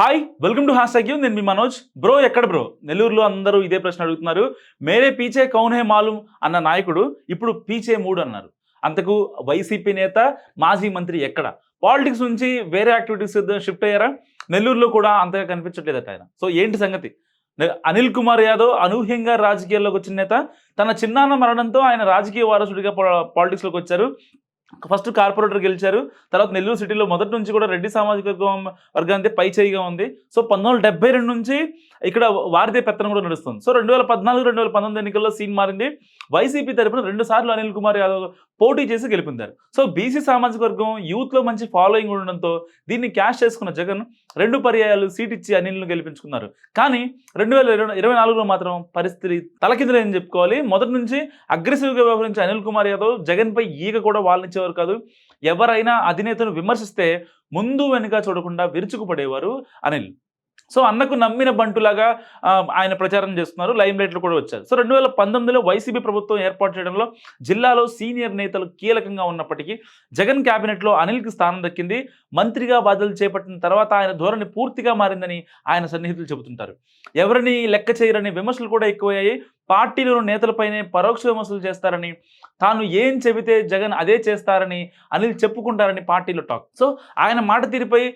Hi welcome to hash tag నేను మీ Manoj. Bro ఎక్కడ బ్రో నెల్లూరులో అందరూ ఇదే ప్రశ్న అడుగుతున్నారు. మేరే పీచే కౌన్ హే మాలూమ్ అన్న నాయకుడు ఇప్పుడు పీచే మూడు అన్నారు. అంతకు వైసీపీ నేత మాజీ మంత్రి ఎక్కడ? పాలిటిక్స్ నుంచి వేరే యాక్టివిటీస్ షిఫ్ట్ అయ్యారా? నెల్లూరులో కూడా అంతగా కనిపించట్లేదట ఆయన. సో ఏంటి సంగతి? అనిల్ కుమార్ యాదవ్ అనూహ్యంగా రాజకీయాల్లోకి వచ్చిన నేత తన చిన్నాన్న మరణంతో ఆయన రాజకీయ వారసుడిగా పాలిటిక్స్లోకి వచ్చారు. ఫస్ట్ కార్పొరేటర్ గెలిచారు. తర్వాత నెల్లూరు సిటీలో మొదటి నుంచి కూడా రెడ్డి సామాజిక వర్గం వర్గానికి పై చేయిగా ఉంది. సో పంతొమ్మిది వందల రెండు నుంచి ఇక్కడ వారిదే పెత్తనం కూడా నడుస్తుంది. సో రెండు వేల పద్నాలుగు రెండు వేల పంతొమ్మిది ఎన్నికల్లో సీన్ మారింది. వైసీపీ తరపున రెండు సార్లు అనిల్ కుమార్ యాదవ్ పోటీ చేసి గెలిపిందారు. సో బీసీ సామాజిక వర్గం యూత్లో మంచి ఫాలోయింగ్ ఉండడంతో దీన్ని క్యాష్ చేసుకున్న జగన్ రెండు పర్యాయాలు సీట్ ఇచ్చి అనిల్ను గెలిపించుకున్నారు. కానీ రెండు వేల ఇరవై నాలుగులో మాత్రం పరిస్థితి తలకిందులేని చెప్పుకోవాలి. మొదటి నుంచి అగ్రెసివ్గా వ్యవహరించే అనిల్ కుమార్ యాదవ్ జగన్పై ఈగ కూడా వాళ్ళనిచ్చేవారు కాదు. ఎవరైనా అధినేతను విమర్శిస్తే ముందు వెనుక చూడకుండా విరుచుకుపడేవారు అనిల్. సో అన్నకు నమ్మిన బంటులాగా ఆయన ప్రచారం చేస్తున్నారు. లైమ్ లైట్లు కూడా వచ్చారు సో రెండు వేల పంతొమ్మిదిలో వైసీపీ ప్రభుత్వం ఏర్పాటు చేయడంలో జిల్లాలో సీనియర్ నేతలు కీలకంగా ఉన్నప్పటికీ జగన్ క్యాబినెట్లో అనిల్కి స్థానం దక్కింది. మంత్రిగా బాధ్యతలు చేపట్టిన తర్వాత ఆయన ధోరణి పూర్తిగా మారిందని ఆయన సన్నిహితులు చెబుతుంటారు. ఎవరిని లెక్క చేయరని విమర్శలు కూడా ఎక్కువయ్యాయి. పార్టీలోని నేతలపైనే పరోక్ష విమర్శలు చేస్తారని తాను ఏం చెబితే జగన్ అదే చేస్తారని అనిల్ చెప్పుకుంటారని పార్టీలో టాక్. సో ఆయన మాట తీరుపై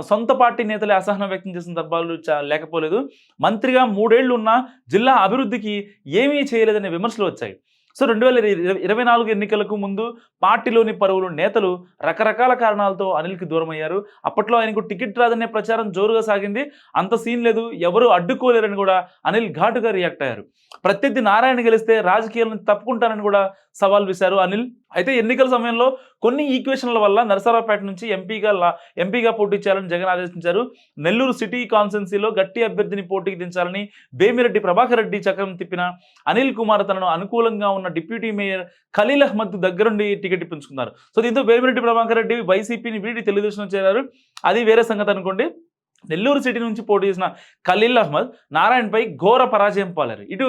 సొంత పార్టీ నేతలే అసహనం వ్యక్తం చేసిన సందర్భాలు చా- లేకపోలేదు. మంత్రిగా మూడేళ్ళు ఉన్న జిల్లా అభివృద్ధికి ఏమీ చేయలేదనే విమర్శలు వచ్చాయి. సో రెండు వేల ఇరవై ఇరవై నాలుగు ఎన్నికలకు ముందు పార్టీలోని పరువులు నేతలు రకరకాల కారణాలతో అనిల్కి దూరమయ్యారు. అప్పట్లో ఆయనకు టికెట్ రాదనే ప్రచారం జోరుగా సాగింది. అంత సీన్ లేదు. ఎవరు అడ్డుకోలేరని కూడా అనిల్ ఘాటుగా రియాక్ట్ అయ్యారు. ప్రత్యర్థి నారాయణ గెలిస్తే రాజకీయాలను తప్పుకుంటారని కూడా సవాల్ విశారు అనిల్. అయితే ఎన్నికల సమయంలో కొన్ని ఈక్వేషన్ల వల్ల నరసరావుపేట నుంచి ఎంపీగా లా- ఎంపీగా పోటీ చేయాలని జగన్ ఆదేశించారు. నెల్లూరు సిటీ కాన్స్టెన్సీలో గట్టి అభ్యర్థిని పోటీకి దించాలని బేమిరెడ్డి ప్రభాకర్ రెడ్డి చక్రం తిప్పిన అనిల్ కుమార్ తనను అనుకూలంగా ఉన్న డిప్యూటీ మేయర్ ఖలీల్ అహ్మద్ దగ్గరుండి టికెట్ ఇప్పించుకున్నారు. సో దీంతో బేమిరెడ్డి ప్రభాకర్ రెడ్డి వైసీపీని వీడి తెలుగుదేశం చేరారు. అది వేరే సంగతి అనుకోండి. నెల్లూరు సిటీ నుంచి పోటీ చేసిన ఖలీల్ అహ్మద్ నారాయణపై ఘోర పరాజయం పాలారు. ఇటు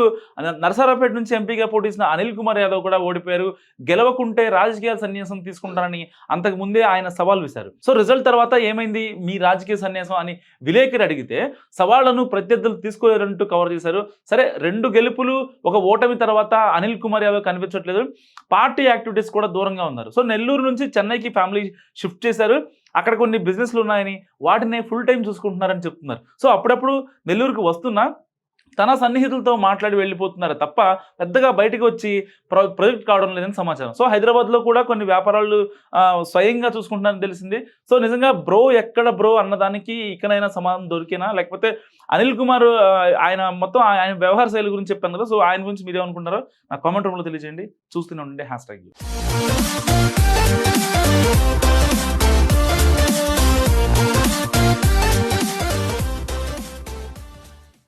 నరసరావుపేట నుంచి ఎంపీగా పోటీ చేసిన అనిల్ కుమార్ యాదవ్ కూడా ఓడిపోయారు. గెలవకుంటే రాజకీయ సన్యాసం తీసుకుంటారని అంతకు ముందే ఆయన సవాల్ విశారు సో రిజల్ట్ తర్వాత ఏమైంది? మీ రాజకీయ సన్యాసం అని విలేకరి అడిగితే సవాళ్ళను ప్రత్యర్థులు తీసుకోలేరంటూ కవర్ చేశారు. సరే రెండు గెలుపులు ఒక ఓటమి తర్వాత అనిల్ కుమార్ యాదవ్ కనిపించట్లేదు. పార్టీ యాక్టివిటీస్ కూడా దూరంగా ఉన్నారు. సో నెల్లూరు నుంచి చెన్నైకి ఫ్యామిలీ షిఫ్ట్ చేశారు. అక్కడ కొన్ని బిజినెస్లు ఉన్నాయని వాటిని ఫుల్ టైం చూసుకుంటున్నారని చెప్తున్నారు. సో అప్పుడప్పుడు నెల్లూరుకు వస్తున్నా తన సన్నిహితులతో మాట్లాడి వెళ్ళిపోతున్నారు తప్ప పెద్దగా బయటకు వచ్చి ప్రొ ప్రొజెక్ట్ కావడం లేదని సమాచారం. సో హైదరాబాద్లో కూడా కొన్ని వ్యాపారాలు స్వయంగా చూసుకుంటున్నారని తెలిసింది. సో నిజంగా బ్రో ఎక్కడ బ్రో అన్నదానికి ఇకనైనా సమాధానం దొరికినా? లేకపోతే అనిల్ కుమార్ ఆయన మొత్తం ఆయన వ్యవహార శైలి గురించి చెప్పాను కదా సో ఆయన గురించి మీరేమనుకుంటారో నా కామెంట్ రూమ్లో తెలియజేయండి. చూస్తూనే ఉండండి హ్యాష్ ట్యాగ్